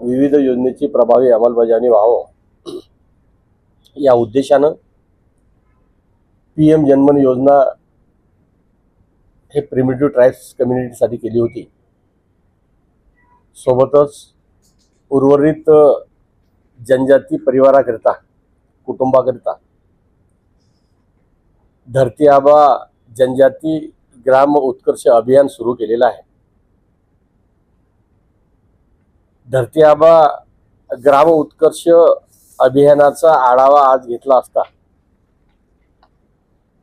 विविध योजनेची प्रभावी अंमलबजावणी व्हावं. या उद्देशानं पी एम जनमन योजना हे प्रिमिटिव्ह ट्राईब्स कम्युनिटीसाठी केली होती. सोबतच उर्वरित जनजाती परिवाराकरिता कुटुंबाकरिता धरती आबा जनजाती ग्राम उत्कर्ष अभियान सुरू केलेलं आहे. धरती आबा ग्राम उत्कर्ष अभियानाचा आढावा आज घेतला असता.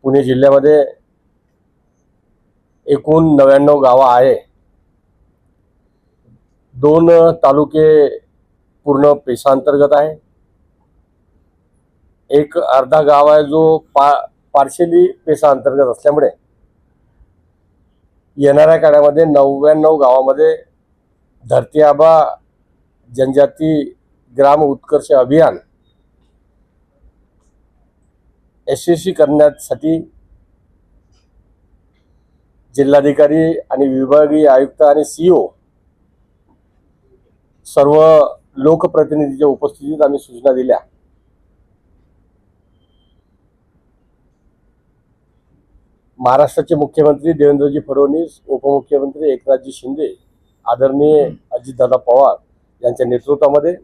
पुणे जिल्ह्यामध्ये एकूण नव्याण्णव गावं आहे. दोन तालुके पूर्ण पेशांतर्गत आहे. एक अर्धा गाव आहे जो पा पार्शली पेशा अंतर्गत असल्यामुळे येणाऱ्या काळामध्ये नव्याण्णव गावामध्ये धरती आबा जनजाती ग्राम उत्कर्ष अभियान यशस्वी करण्यासाठी जिल्हाधिकारी आणि विभागीय आयुक्त आणि सीओ सर्व लोकप्रतिनिधीच्या उपस्थितीत आम्ही सूचना दिल्या. महाराष्ट्राचे मुख्यमंत्री देवेंद्रजी फडणवीस उपमुख्यमंत्री एकनाथजी शिंदे आदरणीय अजितदादा पवार यांच्या नेतृत्वामध्ये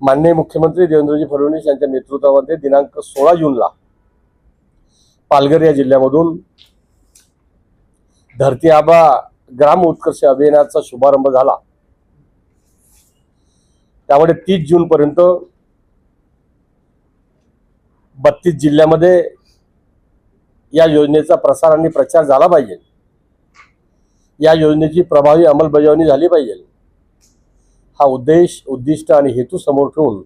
माननीय मुख्यमंत्री देवेंद्रजी फडणवीस यांच्या नेतृत्वामध्ये दिनांक सोळा जूनला पालघर या जिल्ह्यामधून धरती आबा ग्राम उत्कर्ष अभियानाचा शुभारंभ झाला. त्यामुळे तीस जून पर्यंत बत्तीस जिल्ह्यामध्ये या योजनेचा प्रसार आणि प्रचार झाला पाहिजे. या योजनेची प्रभावी अंमलबजावणी झाली पाहिजे. हा उद्देश उद्दिष्ट आणि हेतू समोर ठेवून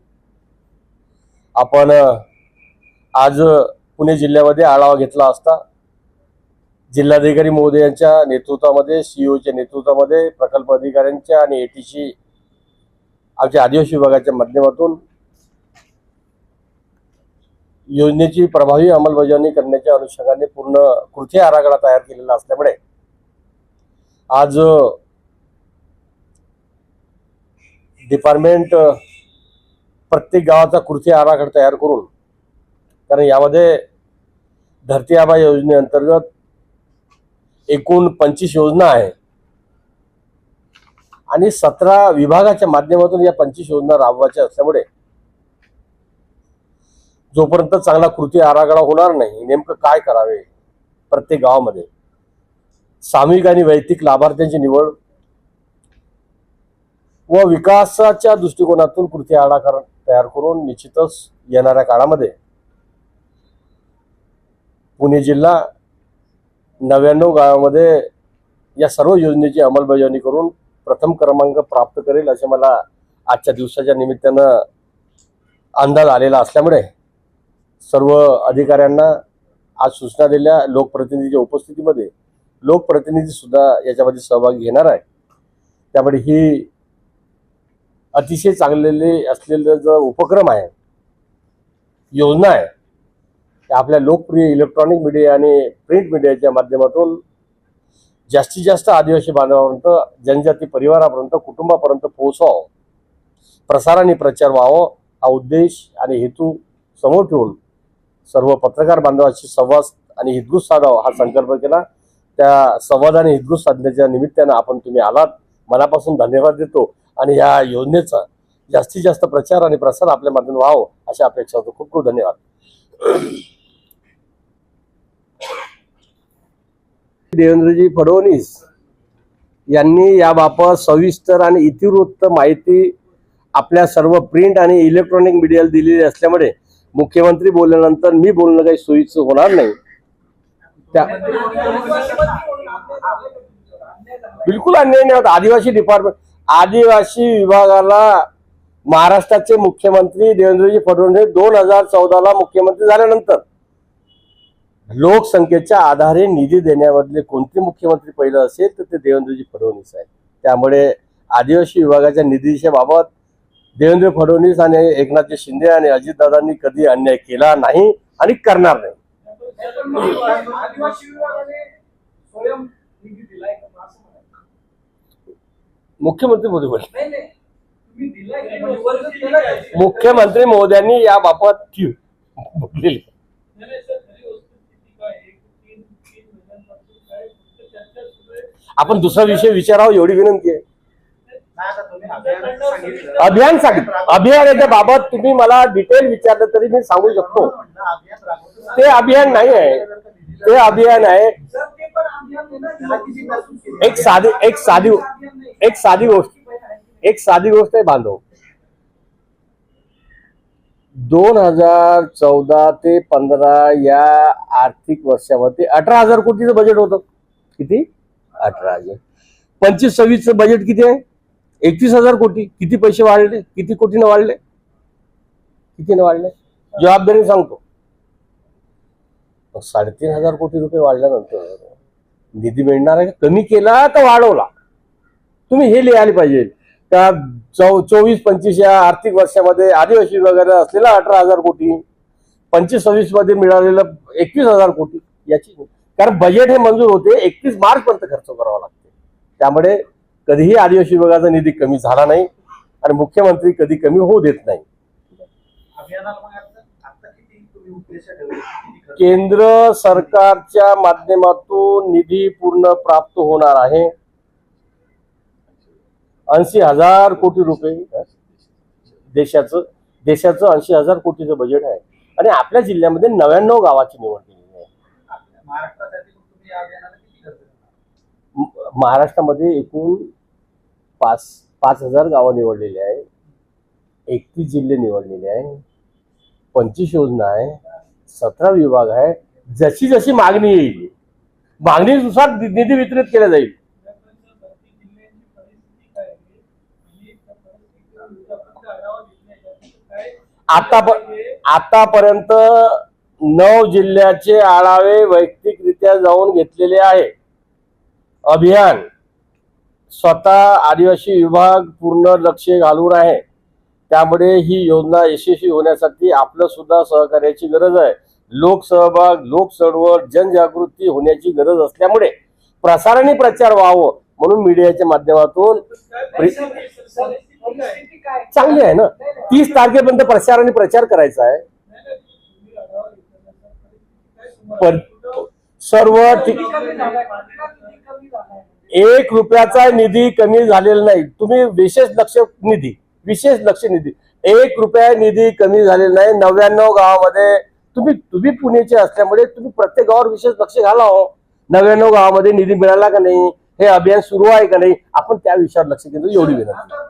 आपण आज पुणे जिल्ह्यामध्ये आढावा घेतला असता जिल्हाधिकारी महोदयांच्या नेतृत्वामध्ये सीईओच्या नेतृत्वामध्ये प्रकल्प अधिकाऱ्यांच्या आणि एटीसी आमच्या आदिवासी विभागाच्या माध्यमातून योजनेची प्रभावी अंमलबजावणी करण्याच्या अनुषंगाने पूर्ण कृती आराखडा तयार केलेला असल्यामुळे आज डिपार्टमेंट प्रत्येक गावाचा कृती आराखडा तयार करून कारण यामध्ये धरती आबा योजनेअंतर्गत एकूण पंचवीस योजना आहे आणि सतरा विभागाच्या माध्यमातून या पंचवीस योजना राबवायच्या असल्यामुळे जोपर्यंत चांगला कृती आराखडा होणार नाही नेमकं काय करावे प्रत्येक गावामध्ये? सामूहिक आणि वैयक्तिक लाभार्थ्यांची निवड व विकासाच्या दृष्टिकोनातून कृती आराखडा तयार करून निश्चितच येणाऱ्या काळामध्ये पुणे जिल्हा नव्याण्णव गावामध्ये या सर्व योजनेची अंमलबजावणी करून प्रथम क्रमांक प्राप्त करेल असे मला आजच्या दिवसाच्या निमित्तानं अंदाज आलेला असल्यामुळे सर्व अधिकाऱ्यांना आज सूचना दिल्या लोकप्रतिनिधीच्या उपस्थितीमध्ये लोकप्रतिनिधी सुद्धा याच्यामध्ये सहभागी घेणार आहे. त्यामुळे ही अतिशय चांगलेले असलेलं जो उपक्रम आहे योजना आहे आपल्या लोकप्रिय इलेक्ट्रॉनिक मीडिया आणि प्रिंट मीडियाच्या माध्यमातून जास्तीत जास्त आदिवासी बांधवापर्यंत जनजाती परिवारापर्यंत कुटुंबापर्यंत पोहोचावं प्रसार आणि प्रचार व्हावं हा उद्देश आणि हेतू समोर ठेवून सर्व पत्रकार बांधवांशी संवाद आणि हितगुज साधावा हा संकल्प केला. त्या संवाद आणि हितगुज साधण्याच्या निमित्तानं आपण तुम्ही आलात. मनापासून धन्यवाद देतो. आणि या योजनेचा जास्तीत जास्त प्रचार आणि प्रसार आपल्या माध्यमातून व्हावं अशी अपेक्षा होतो. खूप खूप धन्यवाद. देवेंद्रजी फडणवीस यांनी याबाबत सविस्तर आणि इतिवृत्त माहिती आपल्या सर्व प्रिंट आणि इलेक्ट्रॉनिक मीडियाला दिलेली असल्यामुळे मुख्यमंत्री बोलल्यानंतर मी बोलणं काही सोयीचं होणार नाही. त्या बिलकुल अन्याय नाही होत. आदिवासी डिपार्टमेंट आदिवासी विभागाला महाराष्ट्राचे मुख्यमंत्री देवेंद्रजी फडणवीस दोन हजार चौदाला मुख्यमंत्री झाल्यानंतर लोकसंख्येच्या आधारे निधी देण्यामधले कोणते मुख्यमंत्री पहिलं असेल तर ते देवेंद्रजी फडणवीस आहेत. त्यामुळे आदिवासी विभागाच्या निधीच्या बाबत देवेंद्र फडणवीस आणि एकनाथजी शिंदे आणि अजितदादांनी कधी अन्याय केला नाही आणि करणार नाही. मुख्यमंत्री मोदी बोलले. का? मुख्यमंत्री मोदयांनी याबाबत की- बोललेले. नाही, नाही, सर, खरी वस्तुस्थिती काय आहे? तीन तीन महिन्यांपासून काय फक्त चर्चा सुरू आहे. आपण दुसरा विषय विचारावा एवढी विनंती आहे. अभियान सांगितलं. अभियानाच्या बाबत तुम्ही मला डिटेल विचारलं तरी मी सांगू शकतो. ते अभियान नाही आहे. ते अभियान आहे. एक साधी एक साधी एक साधी गोष्ट एक साधी गोष्ट आहे बांधव. दोन हजार चौदा ते पंधरा या आर्थिक वर्षामध्ये अठरा हजार कोटीचं बजेट होतं. किती? अठरा हजार. पंचवीस सव्वीसचं बजेट किती आहे? एकतीस हजार कोटी. किती पैसे वाढले? किती कोटीने वाढले? कितीने वाढले? जबाबदारी सांगतो. साडेतीन हजार कोटी रुपये वाढल्यानंतर निधी मिळणार आहे कमी केला का वाढवला? तुम्ही हे लिहायला पाहिजे. का चौ चोवीस पंचवीस या आर्थिक वर्षामध्ये आदिवासी वगैरे असलेला अठरा हजार कोटी पंचवीस सव्वीसमध्ये मिळालेलं एकवीस हजार कोटी याची कारण बजेट हे मंजूर होते एकतीस मार्च पर्यंत खर्च करावा लागते. त्यामुळे कधीही आदिवासी विभागाचा निधी कमी झाला नाही आणि मुख्यमंत्री कधी कमी होऊ देत नाही? केंद्र सरकारच्या माध्यमातून निधी पूर्ण प्राप्त होणार आहे. ऐंशी हजार कोटी रुपये देशाचं देशाचं ऐंशी हजार कोटीचं बजेट आहे. आणि आपल्या जिल्ह्यामध्ये नव्याण्णव गावाची निवड केलेली आहे. महाराष्ट्रामध्ये एकूण पाच पाच हजार गावं निवडलेली आहे. एकतीस जिल्हे निवडलेले आहे. पंचवीस योजना आहे. सतरा विभाग आहे. जशी जशी मागणी येईल मागणीनुसार निधी वितरित केला जाईल. आता आतापर्यंत नऊ जिल्ह्याचे आढावे वैयक्तिकरित्या जाऊन घेतलेले आहे. अभियान. स्वतः आदिवासी विभाग पूर्ण लक्ष घालून आहे. त्यामुळे ही योजना यशस्वी होण्यासाठी आपलं सुद्धा सहकार्याची गरज आहे. लोकसहभाग लोकचळवळ जनजागृती होण्याची गरज असल्यामुळे प्रसाराने प्रचार व्हावं म्हणून मीडियाच्या माध्यमातून चांगली आहे ना? तीस तारखेपर्यंत प्रसार आणि प्रचार करायचा आहे. सर्व नाही, पण सर्व एक रुपयाचा निधी कमी झालेला नाही. तुम्ही विशेष लक्ष निधी विशेष लक्ष निधी एक रुपया निधी कमी झालेला नाही. नव्याण्णव गावामध्ये तुम्ही तुम्ही पुण्याचे असल्यामुळे तुम्ही प्रत्येक गावावर विशेष लक्ष घाला हो. नव्याण्णव गावामध्ये निधी मिळाला का नाही? हे अभियान सुरू आहे का नाही? आपण त्या विषयावर लक्ष केंद्रित एवढी विनंती.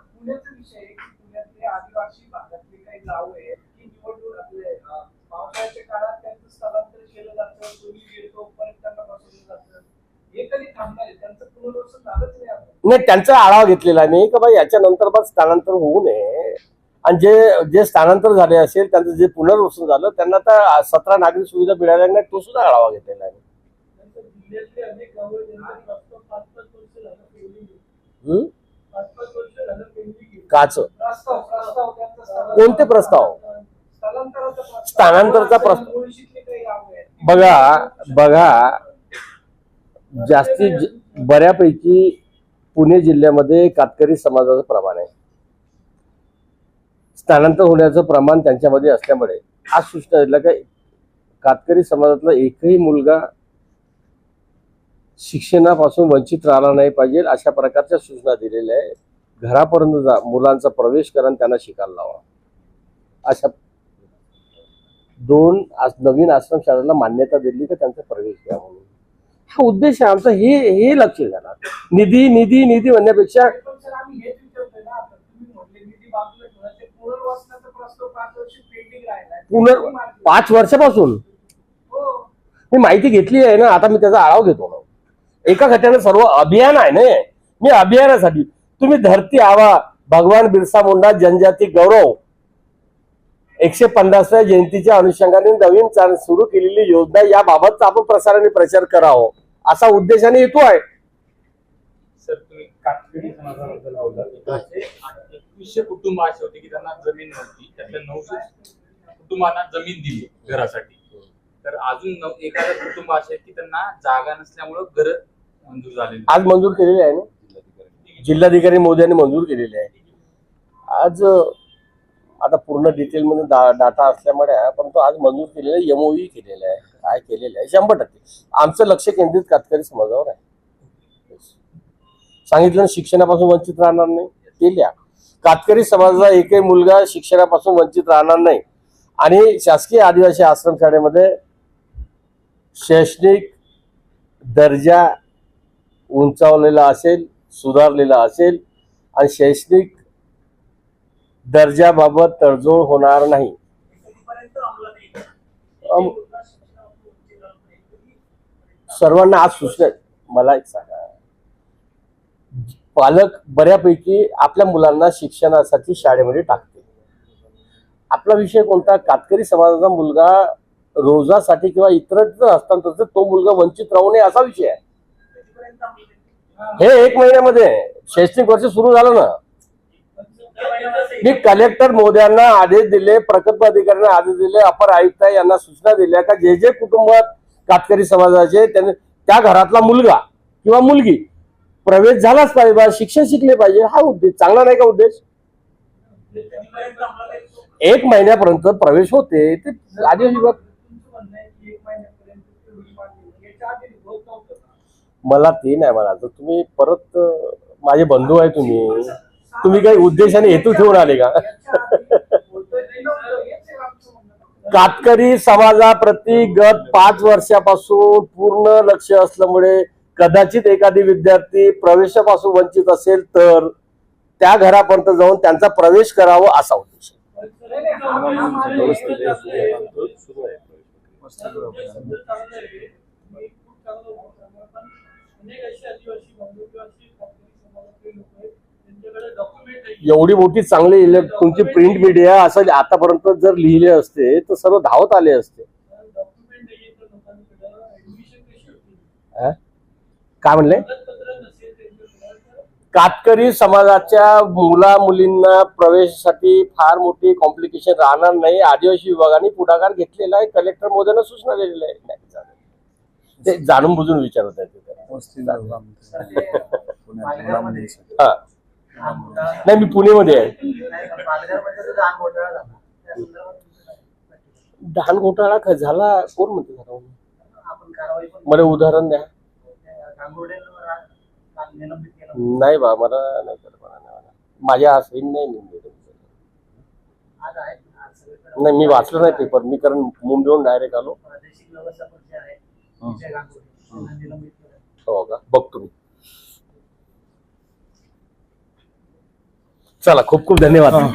नाही. त्यांचा आढावा घेतलेला नाही का बा याच्यानंतर बस स्थानांतर होऊ नये. आणि जे जे स्थानांतर झाले असेल त्यांचं जे पुनर्वसन झालं त्यांना तर सतरा नागरी सुविधा मिळाल्या नाही तो सुद्धा आढावा घेतलेला आहे. नंतर. काच? कोणते प्रस्ताव? स्थानांतराचा प्रस्ताव. बघा बघा जास्तीत ज- बऱ्यापैकी पुणे जिल्ह्यामध्ये कातकरी समाजाचं प्रमाण आहे. स्थानांतर होण्याचं प्रमाण त्यांच्यामध्ये असल्यामुळे आज सूचना दिल्या काय? कातकरी समाजातला एकही मुलगा शिक्षणापासून वंचित राहिला नाही पाहिजे अशा प्रकारच्या सूचना दिलेल्या आहे घरापर्यंत जा मुलांचा प्रवेश करा त्यांना शिकायला लावा. अशा दोन आज नवीन आश्रम शाळेला मान्यता दिली तर त्यांचा प्रवेश घ्या म्हणून. हा उद्देश आहे आमचा हे हे लक्ष घाला निधी निधी निधी म्हणण्यापेक्षा पुनर् पाच वर्षापासून? हो. मी माहिती घेतली आहे ना आता मी त्याचा आढावा घेतो ना. एका घट्यानं सर्व अभियान आहे ना. मी अभियानासाठी. तुम्ही धरती आवा भगवान बिरसा मुंडा जनजाती गौरव. एकशे पन्नासव्या जयंतीच्या अनुषंगाने नवीन चाल सुरू केलेली योजना याबाबतचा आपण प्रसार आणि प्रचार करावं. असा उद्देशाने हेतू आहे. सर तुम्ही कातकरी समाजाबद्दल बोलला एकवीसशे कुटुंब असे होते की त्यांना जमीन नव्हती. त्यातल्या नऊशे कुटुंबांना जमीन दिली घरासाठी. तर अजून हजार कुटुंब असे आहेत की त्यांना जागा नसल्यामुळं घर मंजूर झालेली आज मंजूर केलेली आहे ना? जिल्हाधिकारी मोदयांनी मंजूर केलेली आहे. आज आता पूर्ण डिटेलमध्ये डा डाटा असल्यामुळे पण परंतु आज मंजूर केलेलं आहे एमओई केलेलं आहे काय केलेलं आहे शंभर टक्के. आमचं लक्ष केंद्रित कातकरी समाजावर आहे. सांगितलं शिक्षणापासून वंचित राहणार नाही ते लिहा. कातकरी समाजाचा एकही मुलगा शिक्षणापासून वंचित राहणार नाही. आणि शासकीय आदिवासी आश्रमशाळेमध्ये शैक्षणिक दर्जा उंचावलेला असेल सुधारलेला असेल आणि शैक्षणिक दर्जाबाबत तडजोड होणार नाही. सर्वांना आज सूचना मला एक सांगा. पालक बऱ्यापैकी आपल्या मुलांना शिक्षणासाठी शाळेमध्ये टाकते. आपला विषय कोणता? कातकरी समाजाचा मुलगा रोजासाठी किंवा इतर हस्तांतर तो मुलगा वंचित राहू नये असा विषय आहे. हे एक महिन्यामध्ये शैक्षणिक वर्ष सुरू झालं ना. मी कलेक्टर मोदयांना आदेश दिले प्रकल्प अधिकाऱ्यांना आदेश दिले अपर आयुक्त यांना सूचना दिल्या का जे जे कुटुंबात कातकरी समाजाचे त्यांनी त्या घरातला मुलगा किंवा मुलगी प्रवेश झालाच पाहिजे शिक्षण शिकले पाहिजे हा उद्देश चांगला नाही का उद्देश? एक महिन्यापर्यंत प्रवेश होते ते आदिवासी विभाग आधी मला ते नाही म्हणायचं. तुम्ही परत माझे बंधू आहे तुम्ही. तुम्ही काही उद्देशाने हेतू ठेवून आले का कातकरी समाजाप्रती गत पाच वर्षापासून पूर्ण लक्ष असल्यामुळे कदाचित एखादी विद्यार्थी प्रवेशापासून वंचित असेल तर त्या घरापर्यंत जाऊन त्यांचा प्रवेश करावा असा उद्देश आहे. नाही, नाही, हा- हा माझा उद्देश चांगला आहे. माझा उद्देश समजा चांगला आहे. मी खूप चांगलं बोलतो. पण अनेक अशी आदिवासी बांधव किंवा अशी कातकरी समाजातले लोक आहेत, त्यांच्याकडे document आहे. एवढी मोठी चांगली तुमची प्रिंट मीडिया असं आतापर्यंत जर लिहिले असते तर सर्व धावत आले असते. हा? काय म्हणले? कातकरी समाजाच्या मुला मुलींना प्रवेशासाठी फार मोठी कॉम्प्लिकेशन राहणार नाही. आदिवासी विभागाने पुढाकार घेतलेला आहे. कलेक्टर मोदयांना सूचना दिलेल्या आहे नाही झालं. ते जाणून बुजून विचारत आहे नाही मी पुणेमध्ये आहे? धान घोटाळा ख- झाला कोण म्हणते झाला मला उदाहरण द्या. नाही बा मला नाही. माझ्या हे नाही निघले. नाही मी वाचलं नाही पेपर मी कारण मुंबईहून डायरेक्ट आलो. प्रादेशिक व्यवस्थापक जे आहे. विजय गांगुर्डे त्यांना निलंबित केलं हो का? बघतो मी. चला खूप खूप धन्यवाद.